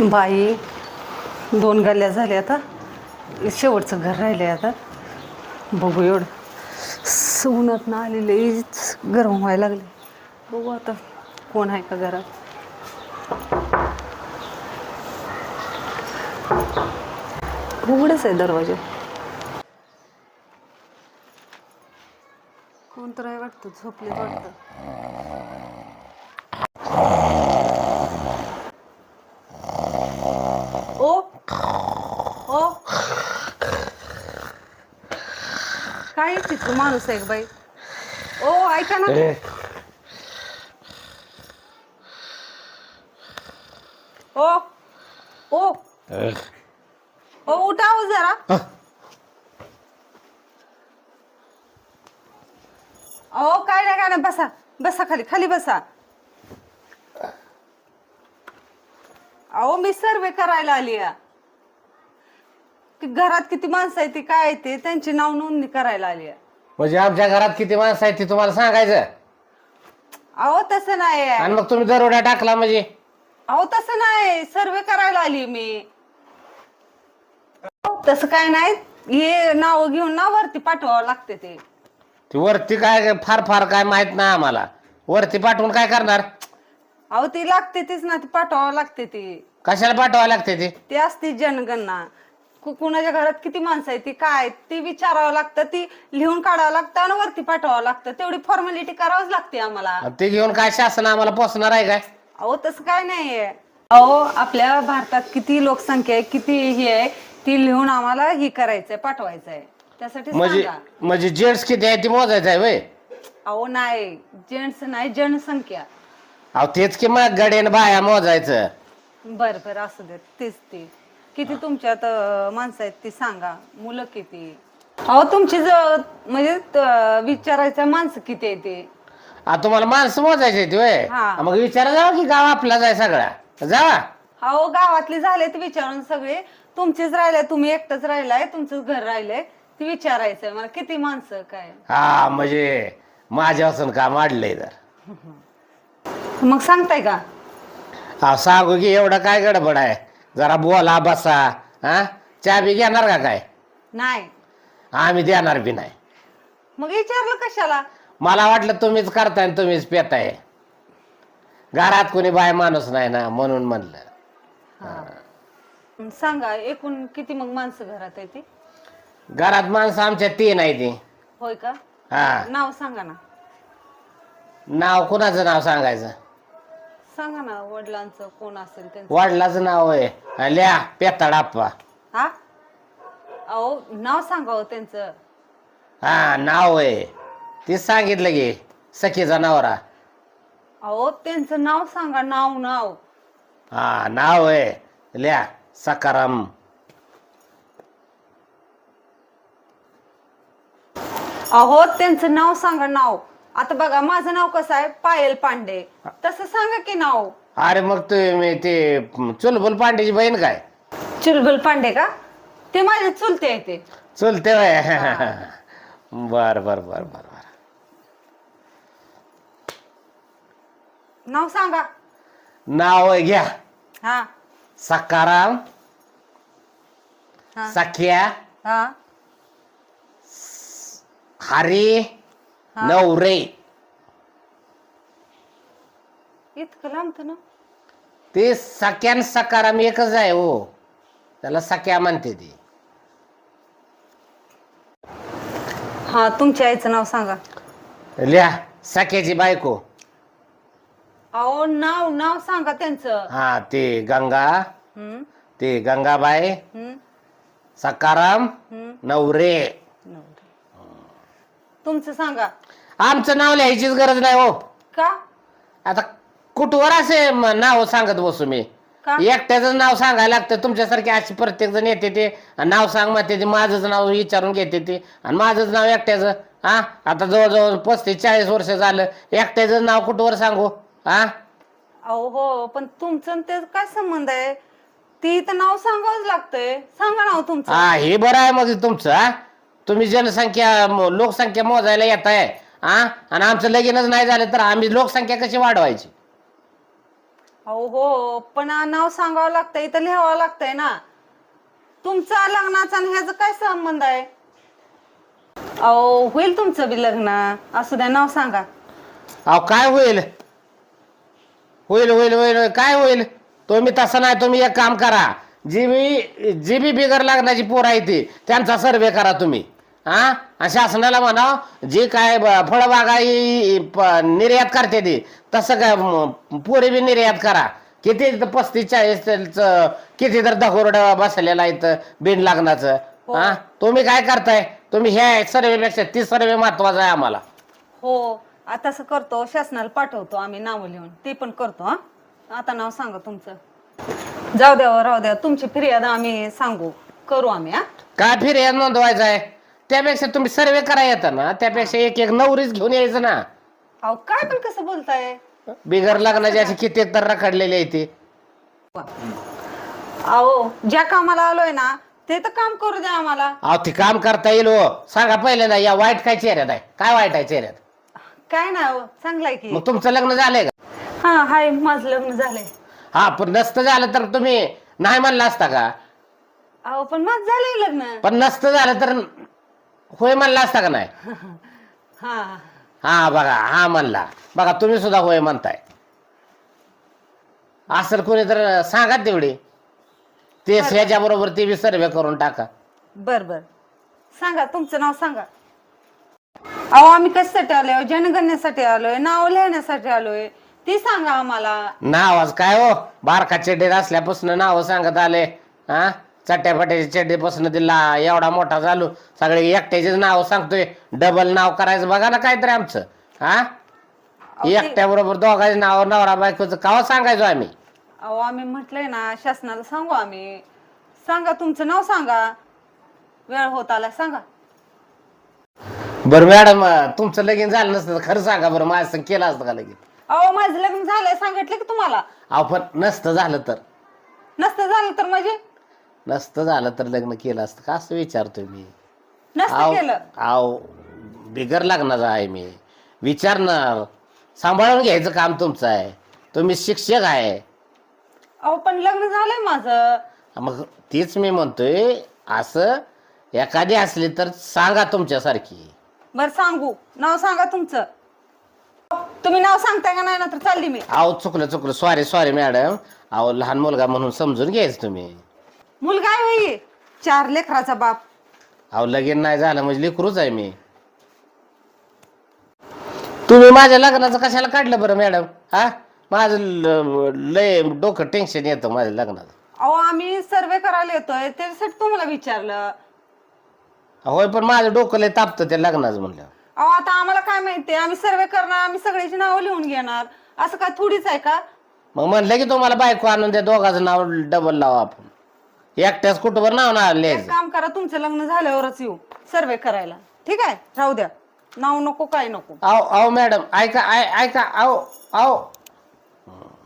बाई दोन गल्ल्या झाल्या आता. शेवटचं घर राहिले आता. बघू एवढं. स- उन्हात ना आलेले गरम व्हायला लागले. बघू आता कोण आहे का घरात. उघडच आहे दरवाजा. कोण तर आहे वाटतं झोपले वाटतं ओ ओ तिथं माणूस आहे बाई. ओ ऐका ना. ओ ओ. ओ उठा हो जरा. ओ काय नाही काय नाही बसा. बसा खाली खाली बसा. अहो मी सर्वे करायला आली आहे. घरात किती माणसं आहे ती काय आहे ते त्यांची नाव नोंदणी करायला आली आहे. म्हणजे आमच्या घरात किती माणसं आहेत ते तुम्हाला सांगायचं? अहो तसं नाही. आणि मग तुम्ही दरोडा टाकला म्हणजे? अहो तसं नाही. सर्वे करायला आली मी. तसं काय नाही. हे नाव घेऊन ना वरती पाठवावं लागते ते. ती वरती काय फार फार काय माहीत नाही आम्हाला. वरती पाठवून काय करणार? अहो ती लागते तीच ना ती पाठवावं लागते ती. कशाला पाठवावं लागते ते? ती असती जनगणना. कु- कुणाच्या घरात किती माणसं आहे ती काय ती विचारावं लागतं ती लिहून काढावं लागतं आणि वरती पाठवावं लागतं. तेवढी फॉर्मॅलिटी करावंच लागते आम्हाला. आणि ते घेऊन काय शासन आम्हाला पोचणार आहे काय? अहो तसं काय नाहीये. अहो आपल्या भारतात किती लोकसंख्या आहे किती ही आहे ती लिहून आम्हाला ही करायचंय पाठवायचंय. त्यासाठी म्हणजे सांगा. म्हणजे जेंट्स किती आहे ती मोजायचं आहे वय अहो नाही. जेंट्स नाही जनसंख्या. अहो तेच की मग गडेन बाया मोजायचं. बर बर असू देत. तेच ते किती तुमच्यात अं, माणसं आहेत ती सांगा. मुलं किती? अहो तुमची ज- म्हणजे त- विचारायचं माणसं किती आहे ते? आ तुम्हाला माणसं मोजायची हा. मग विचारा जावा की गाव आपलाच आहे सगळा. जावा. अहो गावातली झाले ते विचारून सगळे. तुमचेच राहिले तुम्ही एकटंच राहिलाय तुमचंच घर राहिलंय. ते विचारायचंय मला किती माणसं काय? हा म्हणजे माझ्यापासून काम वाढलंय तर. मग सांगताय का? हा सांगू की एवढं काय गडबड आहे? जरा बोला बसा हा? चहा बी घेणार का काय? नाही. आम्ही देणार बी नाही. मग विचारलं कशाला? मला वाटलं तुम्हीच करताय आणि तुम्हीच पेताय. घरात कोणी बाय माणूस नाही ना म्हणून म्हणलं. सांगा एकूण किती मग माणसं घरात आहे ती? घरात माणसं आमच्या तीन आहे ती. होय का? हा. नाव सांगा ना. नाव कुणाचं नाव सांगायचं? सांगा ना वडिलांचं कोण असेल त्यांचं? वडिलाचं नाव आहे. ल्या पेताड आप्पा. हा? अहो नाव सांगा हो त्यांचं. हा नाव आहे. तीच सांगितलं की सखीचा नवरा. अहो त्यांचं नाव सांगा नाव नाव हा नाव आहे. ल्या सकाराम अहो त्यांचं नाव सांगा नाव. आता बघा माझं नाव कसं आहे? पायल पांडे. तसं सांगा की नाव. अरे मग तुम्ही ते चुलबुल पांड्याची बहीण काय? चुलबुल पांडे का? ते माझे चुलते आहे ते. चुलते बर बर बर बर बर. नाव सांगा. नाव आहे घ्या. हा. सकाराम हा. सख्या. हा. हरी. नवरे. इतकं लांबत ना? ते सख्यान सकाराम एकच आहे हो. त्याला सख्या म्हणते ती. हा तुमच्या आईचं नाव सांगा. लिहा सख्याची बायको. अहो नाव नाव सांगा त्यांचं. हा ते गंगा. हम्म, ते गंगाबाई. हम्म, सकाराम. हम्म. नवरे. तुमचं सांगा. आमचं नाव लिहायचीच गरज नाही हो. का? आता कुठवर असे म- नाव सांगत बसू मी? का? एकट्याचं नाव सांगायला लागतं तुमच्यासारखे अशी प्रत्येक जण येते ते. आणि नाव सांग म्हणते ते माझंच नाव विचारून घेते ते. आणि माझंच नाव एकट्याचं हा आता जवळजवळ पस्तीस चाळीस वर्ष झालं. एकट्याचं नाव कुठवर सांगू हा अहो हो पण तुमचं आणि ते काय संबंध आहे? ती तर नाव सांगावंच लागतंय. सांगा नाव तुमचं. हा हे बरं आहे मग तुमचं हा तुम्ही जनसंख्या म- लोकसंख्या मोजायला येत आहे हा आणि आमचं लगीनच नाही झालं तर आम्ही लोकसंख्या कशी वाढवायची? अहो हो पण नाव सांगावं लागतंय इथं लिहावं लागतंय ना. तुमचा लग्नाचा आणि ह्याचा काय संबंध आहे? अहो होईल तुमचं बी लग्न असू द्या नाव सांगा. अहो काय होईल? होईल होईल होईल काय होईल? तुम्ही तसं नाही तुम्ही एक काम करा. G B G be bigger लागण्याची पोर आहे ती त्यांचा सर्वे करा तुम्ही. हा? शासनाला म्हणा जी काय ब- फळबागा ही प- निर्यात करते ती तसं काय पोरी बी निर्यात करा. किती पस्तीस चाळीस किती तर दगोरड बसलेला इथं बिन लागण्याचं हा. तुम्ही काय करताय? तुम्ही ह्या सर्वेपेक्षा ती सर्वे महत्त्वाचा आहे आम्हाला. हो आता असं करतो शासनाला पाठवतो आम्ही नाव लिहून. ते पण करतो हा? आता नाव सांगा तुमचं. जाऊ द्या हो, राहू द्या तुमची फिर्याद आम्ही सांगू करू आम्ही हा? काय फिर्याद नोंदवायचा आहे? त्यापेक्षा तुम्ही सर्वे करा येतं ना त्यापेक्षा एक एक नवरीच घेऊन यायचं ना. अहो काय पण कसं बोलताय? बिगर लग्नाची अशी कित्येक तर रखडलेली आहे ती. अहो ज्या कामाला आलोय ना ते तर काम करू द्या आम्हाला. अहो ते काम करता येईल हो. सांगा पहिले ना या वाईट काय चेहऱ्यात आहे? काय वाईट आहे चेहऱ्यात? काय ना हो चांगलाय की. मग तुमचं लग्न झालंय का? हा हाय माझं लग्न झालंय. हा पण नसतं झालं तर तुम्ही नाही म्हणला असता का? अहो पण माझं झालंय लग्न. पण नसतं झालं तर होय म्हणला असता का नाही? हा. हा बघा हा म्हणला. बघा तुम्ही सुद्धा होय म्हणताय. असेल कोणी तर सांगा तेवढी. ते ह्याच्या बरोबर ते बी सर्वे करून टाका. बर बर. सांगा तुमचं नाव सांगा. अहो आम्ही कशासाठी आलोय? जनगणनेसाठी आलोय नाव लिहिण्यासाठी आलोय. ती सांगा आम्हाला. नाव काय हो? बारका चेड्डीत असल्यापासून नाव सांगत आले. हा? चट्ट्यापट्याच्या चेड्डीपासून दिला एवढा मोठा झालो. सगळे एकट्याचेच नाव सांगतोय. डबल नाव करायचं बघा ना काहीतरी आमचं. हा? एकट्या बरोबर दोघांचे नाव नवरा बायकोचं कावा सांगायचो आम्ही? अहो आम्ही म्हटलंय ना शासनाला सांगू आम्ही. सांगा तुमचं नाव सांगा. वेळ होत आला सांगा. बरं मॅडम तुमचं लगीन झालं नसतं तर खरं सांगा बरं माझं संग केलं असतं का लगीन? अहो माझं लग्न झालंय सांगितलं की तुम्हाला. अहो पण नसतं झालं तर. नसतं झालं तर म्हणजे? नसतं झालं तर लग्न केलं असतं का? असं विचारतोय मी. नसतं आव केलं. आव बिगर लग्नाचा आहे मी. विचारणार सांभाळून घ्यायचं काम तुमचं आहे. तुम्ही शिक्षक आहे. अहो पण लग्न झालंय माझं. मग तीच मी म्हणतोय असं एखादी असली तर सांगा तुमच्यासारखी. बर सांगू. नाव सांगा तुमचं. तुम्ही नाव सांगताय का नाही? ना तर चालली मी. अहो चुकलं चुकलं. सॉरी सॉरी मॅडम अहो लहान मुलगा म्हणून समजून घ्यायचं तुम्ही. मुलगा आहे होई चार लेकराचा बाप. अहो लगीन नाही झालं म्हणजे लेकरूच आहे मी. तुम्ही माझ्या लग्नाचं कशाला काढलं बरं मॅडम हा? माझं ल- लय डोकं टेन्शन येतं माझ्या लग्नाचं. अहो आम्ही सर्वे करायला येतोय त्याच्यासाठी तुम्हाला विचारलं. होय पण माझं डोकं लय तापतं त्या लग्नाचं म्हणलं अहो आता आम्हाला काय माहितीये आम्ही सर्वे करणार आम्ही सगळ्याची नावं लिहून घेणार. असं काय थोडीच आहे का? मग म्हणलं की तुम्हाला बायको आणून त्या दोघाचं नाव डबल लावा आपण. एकट्याच कुठवर नाव नाव एक लिहायचं. काम करा तुमचं लग्न झाल्यावरच येऊ. सर्वे करायला. ठीक आहे? राहू द्या. नाव नको काय नको. अहो अहो मॅडम ऐका ऐका. अहो अहो